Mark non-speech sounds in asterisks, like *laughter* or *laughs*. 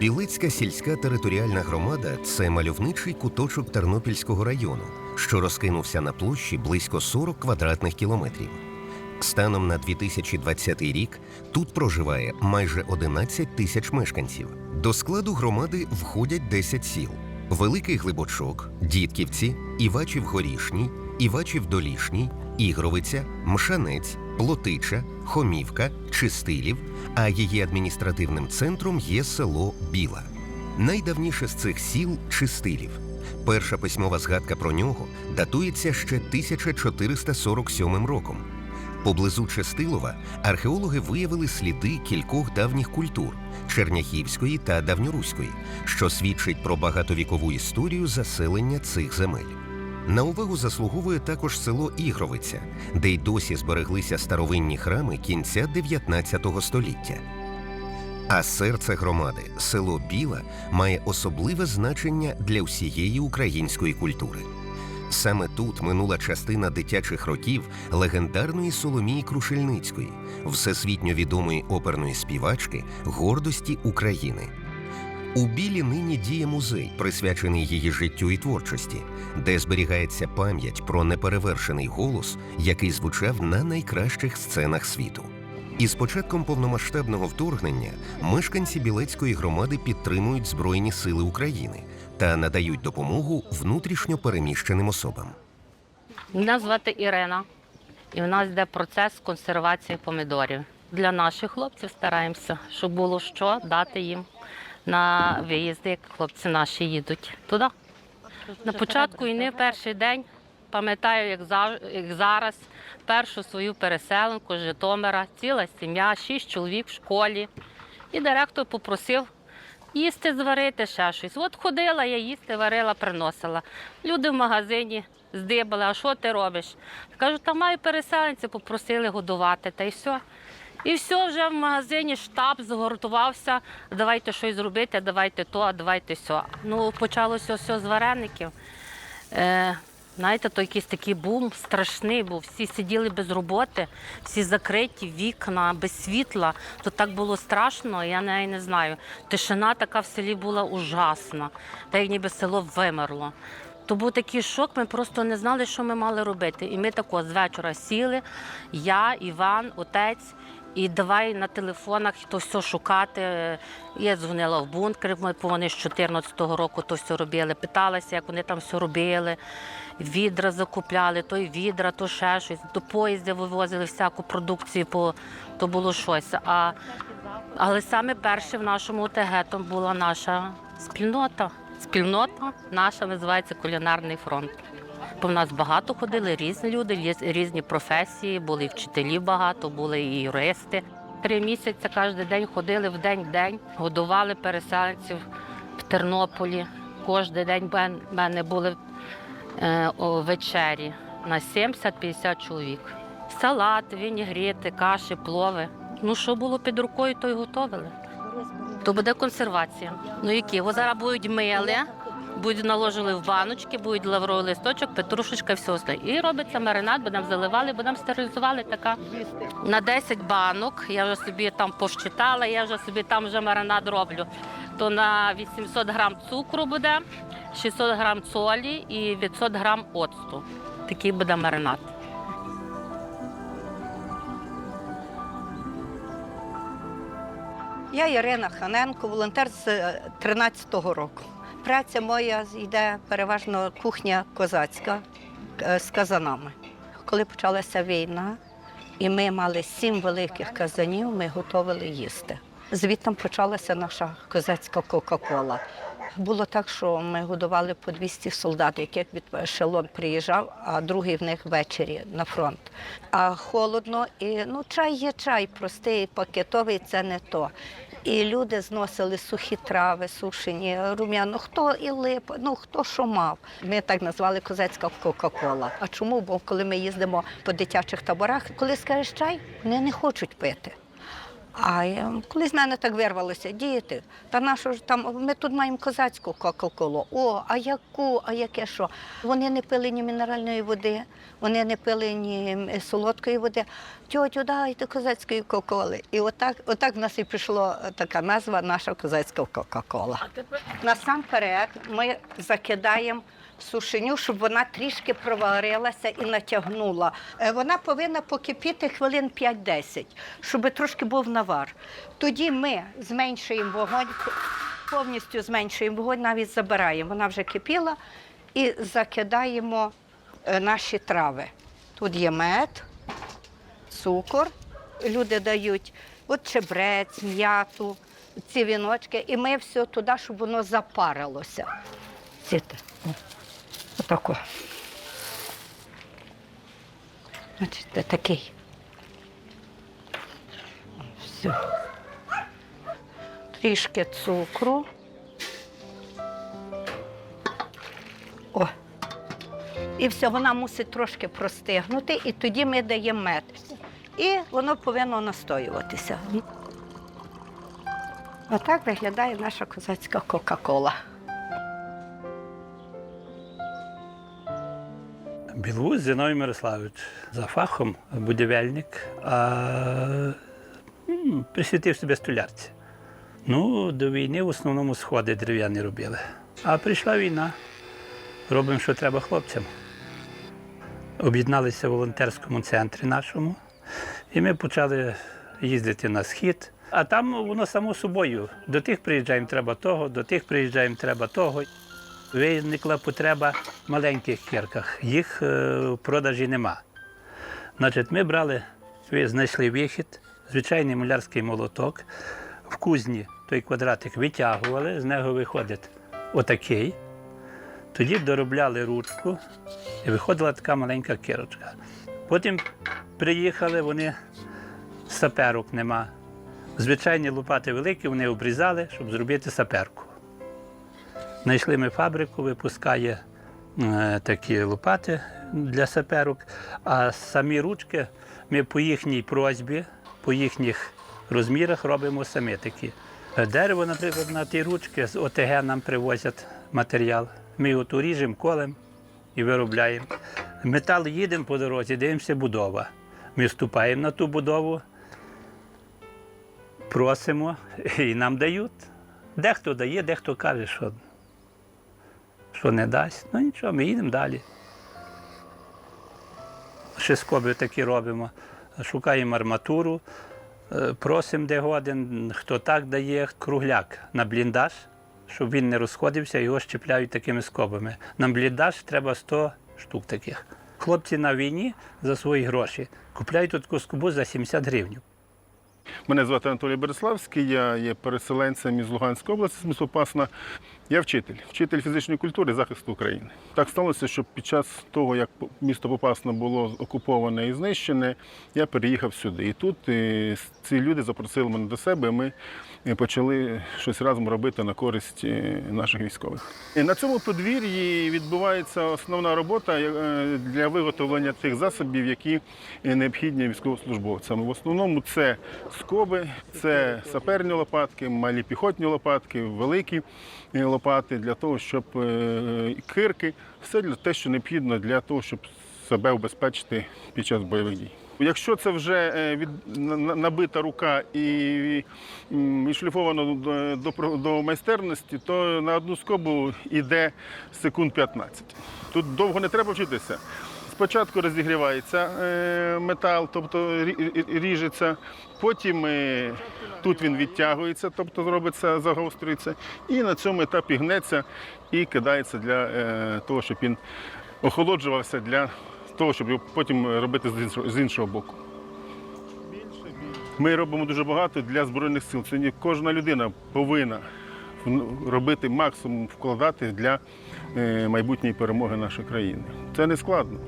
Білицька сільська територіальна громада це мальовничий куточок Тернопільського району, що розкинувся на площі близько 40 квадратних кілометрів. Станом на 2020 рік тут проживає майже 11 тисяч мешканців. До складу громади входять 10 сіл: Великий Глибочок, Дідківці, Івачів Горішній, Івачів Долішній, Ігровиця, Мшанець, Плотича, Хомівка, Чистилів, а її адміністративним центром є село Біла. Найдавніше з цих сіл Чистилів. Перша письмова згадка про нього датується ще 1447 роком. Поблизу Чистилова археологи виявили сліди кількох давніх культур черняхівської та давньоруської, що свідчить про багатовікову історію заселення цих земель. На увагу заслуговує також село Ігровиця, де й досі збереглися старовинні храми кінця 19 століття. А серце громади, село Біла, має особливе значення для всієї української культури. Саме тут минула частина дитячих років легендарної Соломії Крушельницької, всесвітньо відомої оперної співачки гордості України. У білі нині діє музей, присвячений її життю і творчості, де зберігається пам'ять про неперевершений голос, який звучав на найкращих сценах світу. Із початком повномасштабного вторгнення мешканці Білецької громади підтримують Збройні Сили України та надають допомогу внутрішньо переміщеним особам. Мене звати Ірина, і в нас йде процес консервації помідорів. Для наших хлопців стараємося, щоб було що дати їм на виїзди, як хлопці наші їдуть туди. На початку війни перший день пам'ятаю, як, як зараз, першу свою переселенку з Житомира, ціла сім'я, шість чоловік в школі. І директор попросив їсти зварити ще щось. От ходила, я їсти варила, приносила. Люди в магазині здибали, а що ти робиш? Кажу, та маю переселенці, попросили годувати, та й все. І все, вже в магазині штаб згуртувався, давайте щось зробити, давайте то, а давайте все. Ну, почалося все з вареників. Е, знаєте, то якийсь такий бум страшний був. Всі сиділи без роботи, всі закриті, вікна, без світла. То так було страшно, я не, не знаю. Тишина така в селі була ужасна, та як ніби село вимерло. То був такий шок, ми просто не знали, що ми мали робити. І ми тако з вечора сіли, я, Іван, отець. І давай на телефонах то все шукати. Я дзвонила в бункер, ми вони з 14-го року то все робили. Питалася, як вони там все робили. Відра закупляли, то відра, то ще щось. До поїздів вивозили всяку продукцію, по, то було щось. А, але саме перше в нашому ОТГ була наша спільнота. Спільнота наша називається Кулінарний фронт. В нас багато ходили різні люди, різні професії, були вчителі багато, були і юристи. Три місяці кожен день ходили в день в день, годували переселенців в Тернополі. Кожен день в мене були е, о, вечері на 70-50 чоловік. Салати, вінігріти, каші, плови. Ну, що було під рукою, то й готовили. То буде консервація. Ну які? Його зараз будуть мили, будуть наложили в баночки, будуть лавровий листочок, петрушечка, все остальне. І робиться маринад, будемо заливали, будемо стерилізували така. На 10 банок, я вже собі там повщитала, я вже собі там вже маринад роблю. То на 800 грам цукру буде, 600 грам солі і 500 грам оцту. Такий буде маринад. Я Ірина Ханенко, волонтер з 13-го року. Праця моя йде переважно кухня козацька е, з казанами. Коли почалася війна, і ми мали сім великих казанів, ми готували їсти. Звідти почалася наша козацька Кока-Кола. Було так, що ми годували по 200 солдат, яких від ешелон приїжджав, а другий в них ввечері на фронт. А холодно, і ну чай є чай, простий, пакетовий це не то. І люди зносили сухі трави, сушені, рум'яно, хто і лип, ну хто що мав. Ми так назвали козацька Кока-Кола. А чому? Бо коли ми їздимо по дитячих таборах, коли скажеш чай, вони не хочуть пити. А я, колись мене так вирвалося, діти, та нащо ж там, ми тут маємо козацьку кока-колу. О, а яку, а яке що? Вони не пили ні мінеральної води, вони не пили ні солодкої води. Тьотю, дайте козацької кока-коли. І отак, отак в нас і пішла така назва наша козацька кока-кола. Насамперед ми закидаємо сушеню, щоб вона трішки проварилася і натягнула. Е, Вона повинна покипіти хвилин 5-10, щоб трошки був навар. Тоді ми зменшуємо вогонь, повністю зменшуємо вогонь, навіть забираємо. Вона вже кипіла і закидаємо е, наші трави. Тут є мед, цукор. Люди дають от чебрець, м'яту, ці віночки, і ми все туди, щоб воно запарилося. Ціте. Отако. Значить, це такий. Все. Трішки цукру. О. І все, вона мусить трошки простигнути, і тоді ми даємо мед. І воно повинно настоюватися. Отак виглядає наша козацька Кока-Кола. Білвуз Зіновій Мирославович за фахом будівельник, а присвятив себе столярці. Ну, до війни в основному сходи дерев'яні робили. А прийшла війна, робимо, що треба хлопцям. Об'єдналися в волонтерському центрі нашому, і ми почали їздити на схід. А там воно само собою. До тих приїжджаємо треба того, до тих приїжджаємо треба того. Виникла потреба в маленьких кірках. Їх е, в продажі нема. Значить, ми брали, знайшли вихід, звичайний мулярський молоток. В кузні той квадратик витягували, з нього виходить отакий. Тоді доробляли ручку і виходила така маленька кірочка. Потім приїхали, вони саперок нема. Звичайні лопати великі, вони обрізали, щоб зробити саперку. Знайшли ми фабрику, випускає е, такі лопати для саперок, а самі ручки ми по їхній просьбі, по їхніх розмірах робимо самі такі. Дерево, наприклад, на ті ручки з ОТГ нам привозять матеріал. Ми його то ріжемо, колем і виробляємо. Метал їдемо по дорозі, дивимося будова. Ми вступаємо на ту будову, просимо *laughs* і нам дають. Дехто дає, дехто каже, що що не дасть. Ну нічого, ми їдемо далі. Ще скоби такі робимо. Шукаємо арматуру, е, просимо де годин, хто так дає, кругляк на бліндаж, щоб він не розходився, його щепляють такими скобами. На бліндаж треба 100 штук таких. Хлопці на війні за свої гроші купляють таку скобу за 70 гривень. Мене звати Анатолій Береславський, я є переселенцем із Луганської області, з міста Попасна. Я вчитель, вчитель фізичної культури захисту України. Так сталося, що під час того, як місто Попасна було окуповане і знищене, я переїхав сюди. І тут е, ці люди запросили мене до себе. і Ми е, почали щось разом робити на користь е, наших військових. І на цьому подвір'ї відбувається основна робота для виготовлення тих засобів, які необхідні військовослужбовцям. В основному це скоби, це саперні лопатки, малі піхотні лопатки, великі е, лопати для того, щоб е, кирки, все для те, що необхідно для того, щоб себе убезпечити під час бойових дій. Якщо це вже е, від, на- на- набита рука і і відшліфовано до, до майстерності, то на одну скобу йде секунд 15. Тут довго не треба вчитися. Спочатку розігрівається е, метал, тобто рі- рі- ріжеться, потім е, тут він відтягується, тобто робиться, загострюється, і на цьому етапі гнеться і кидається для е, того, щоб він охолоджувався для того, щоб його потім робити з іншого, боку. Ми робимо дуже багато для Збройних сил. Це кожна людина повинна робити максимум вкладати для майбутньої перемоги нашої країни. Це не складно.